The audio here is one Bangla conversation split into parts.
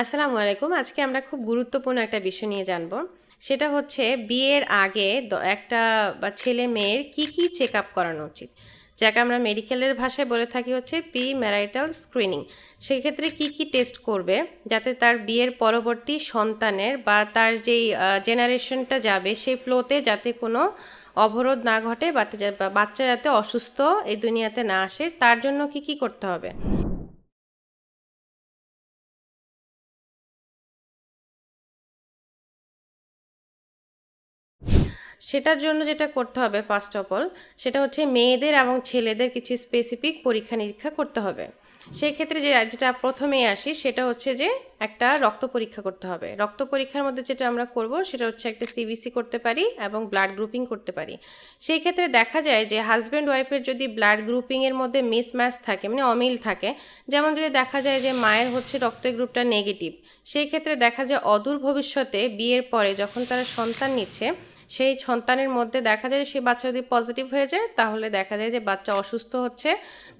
আসসালামু আলাইকুম। আজকে আমরা খুব গুরুত্বপূর্ণ একটা বিষয় নিয়ে জানব। সেটা হচ্ছে বিয়ের আগে একটা, বা ছেলে মেয়ের কি কি চেক আপ করানো উচিত? যাকে আমরা মেডিকেলের ভাষায় বলে থাকি হচ্ছে প্রি ম্যারাইটাল স্ক্রিনিং। সেক্ষেত্রে কি কি টেস্ট করবে যাতে তার বিয়ের পরবর্তী সন্তানের বা তার যেই জেনারেশনটা যাবে সেই ফ্লোতে যাতে কোনো অবরোধ না ঘটে বাচ্চা যাতে অসুস্থ এই দুনিয়াতে না আসে, তার জন্য কি কি করতে হবে? সেটার জন্য যেটা করতে হবে ফার্স্ট অফ অল সেটা হচ্ছে মেয়েদের এবং ছেলেদের কিছু স্পেসিফিক পরীক্ষা নিরীক্ষা করতে হবে। সেই ক্ষেত্রে যে যেটা প্রথমেই আসি, সেটা হচ্ছে যে একটা রক্ত পরীক্ষা করতে হবে। রক্ত পরীক্ষার মধ্যে যেটা আমরা করব, সেটা হচ্ছে একটা সিবিসি করতে পারি এবং ব্লাড গ্রুপিং করতে পারি। সেই ক্ষেত্রে দেখা যায় যে হাজব্যান্ড ওয়াইফের যদি ব্লাড গ্রুপিংয়ের মধ্যে মিসম্যাচ থাকে মানে অমিল থাকে, যেমন যদি দেখা যায় যে মায়ের হচ্ছে রক্তের গ্রুপটা নেগেটিভ সেই ক্ষেত্রে দেখা যায় অদূর ভবিষ্যতে বিয়ের পরে যখন তারা সন্তান নিচ্ছে সেই সন্তানের মধ্যে দেখা যায় সেই বাচ্চা যদি পজিটিভ হয়ে যায়, তাহলে দেখা যায় যে বাচ্চা অসুস্থ হচ্ছে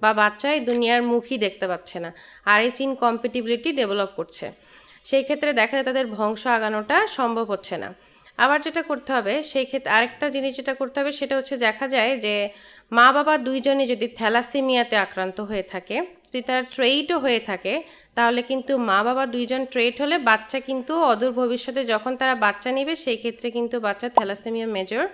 বা বাচ্চা এই দুনিয়ার মুখই দেখতে পাচ্ছে না আর এই চিন কম্পিটিবিলিটি ডেভেলপ করছে। সেই ক্ষেত্রে দেখা যায় তাদের বংশ আগানোটা সম্ভব হচ্ছে না। আবার যেটা করতে হবে, সেই ক্ষেত্রে আরেকটা জিনিস যেটা করতে হবে, সেটা হচ্ছে দেখা যায় যে মা বাবা দুইজনে যদি থ্যালাসেমিয়াতে আক্রান্ত হয়ে থাকে যদি তারা ট্রেইটও হয়ে থাকে, তাহলে কিন্তু মা বাবা দুইজন ট্রেট হলে বাচ্চা কিন্তু অদূর ভবিষ্যতে যখন তারা বাচ্চা নেবে, সেই ক্ষেত্রে কিন্তু বাচ্চা থ্যালাসেমিয়া মেজর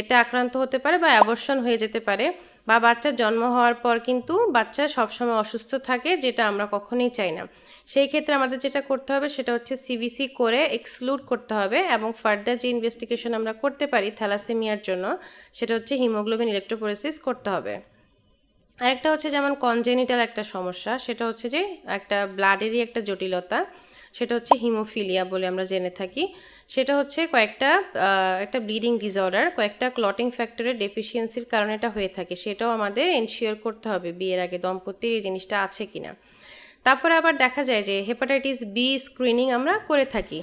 এতে আক্রান্ত হতে পারে বা অ্যাবর্শন হয়ে যেতে পারে বা বাচ্চার জন্ম হওয়ার পর কিন্তু বাচ্চা সবসময় অসুস্থ থাকে, যেটা আমরা কখনোই চাই না। সেই ক্ষেত্রে আমাদের যেটা করতে হবে সেটা হচ্ছে সিবিসি করে এক্সক্লুড করতে হবে এবং ফার্দার যে ইনভেস্টিগেশন আমরা করতে পারি থ্যালাসেমিয়ার জন্য, সেটা হচ্ছে হিমোগ্লোবিন ইলেকট্রোপোরেসিস করতে হবে। আরেকটা হচ্ছে যেমন কনজেনিটাল একটা সমস্যা, সেটা হচ্ছে যে একটা ব্লাডেরই একটা জটিলতা, সেটা হচ্ছে হিমোফিলিয়া বলে আমরা জেনে থাকি। সেটা হচ্ছে কয়েকটা একটা ব্লিডিং ডিসঅর্ডার কয়েকটা ক্লটিং ফ্যাক্টরের ডেফিসিয়েন্সির কারণে এটা হয়ে থাকে। সেটাও আমাদের এনশিওর করতে হবে বিয়ের আগে দম্পতির এই জিনিসটা আছে কিনা। তারপরে আবার দেখা যায় যে হেপাটাইটিস বি স্ক্রিনিং আমরা করে থাকি।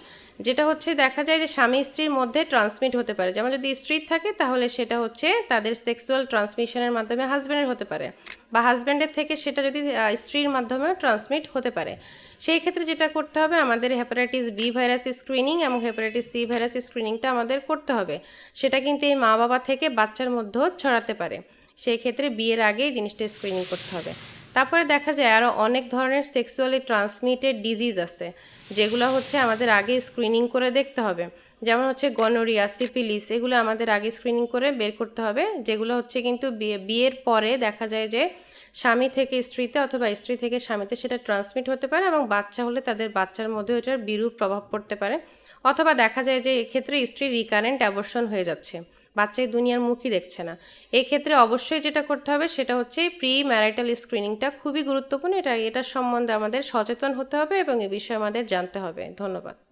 যেটা হচ্ছে দেখা যায় যে স্বামী স্ত্রীর মধ্যে ট্রান্সমিট হতে পারে। যেমন যদি স্ত্রীর থাকে তাহলে সেটা হচ্ছে তাদের সেক্সুয়াল ট্রান্সমিশনের মাধ্যমে হাজব্যান্ডের হতে পারে বা হাজব্যান্ডের থেকে সেটা যদি স্ত্রীর মাধ্যমে ট্রান্সমিট হতে পারে। সেই ক্ষেত্রে যেটা করতে হবে আমাদের হেপাটাইটিস বি ভাইরাস স্ক্রিনিং এবং হেপাটাইটিস সি ভাইরাস স্ক্রিনিংটা আমাদের করতে হবে। সেটা কিন্তু এই মা বাবা থেকে বাচ্চার মধ্যেও ছড়াতে পারে। সেই ক্ষেত্রে বিয়ের আগেই জিনিসটা স্ক্রিনিং করতে হবে। তারপরে দেখা যায় আরও অনেক ধরনের সেক্সুয়ালি ট্রান্সমিটেড ডিজিজ আছে, যেগুলো হচ্ছে আমাদের আগে স্ক্রিনিং করে দেখতে হবে। যেমন হচ্ছে গনোরিয়া সিপিলিস এগুলো আমাদের আগে স্ক্রিনিং করে বের করতে হবে, যেগুলো হচ্ছে কিন্তু বিয়ে- বিয়ের পরে দেখা যায় যে স্বামী থেকে স্ত্রীতে অথবা স্ত্রী থেকে স্বামীতে সেটা ট্রান্সমিট হতে পারে এবং বাচ্চা হলে তাদের বাচ্চার মধ্যে ওটার বিরূপ প্রভাব পড়তে পারে। অথবা দেখা যায় যে এক্ষেত্রে স্ত্রীর রিকারেন্ট অ্যাবর্শন হয়ে যাচ্ছে। বাচ্চা এই দুনিয়ার মুখই দেখছে না। এই ক্ষেত্রে অবশ্যই যেটা করতে হবে সেটা হচ্ছে প্রি ম্যারাইটাল স্ক্রিনিংটা খুবই গুরুত্বপূর্ণ। এটা, এটার সম্বন্ধে আমাদের সচেতন হতে হবে এবং এ বিষয়ে আমাদের জানতে হবে। ধন্যবাদ।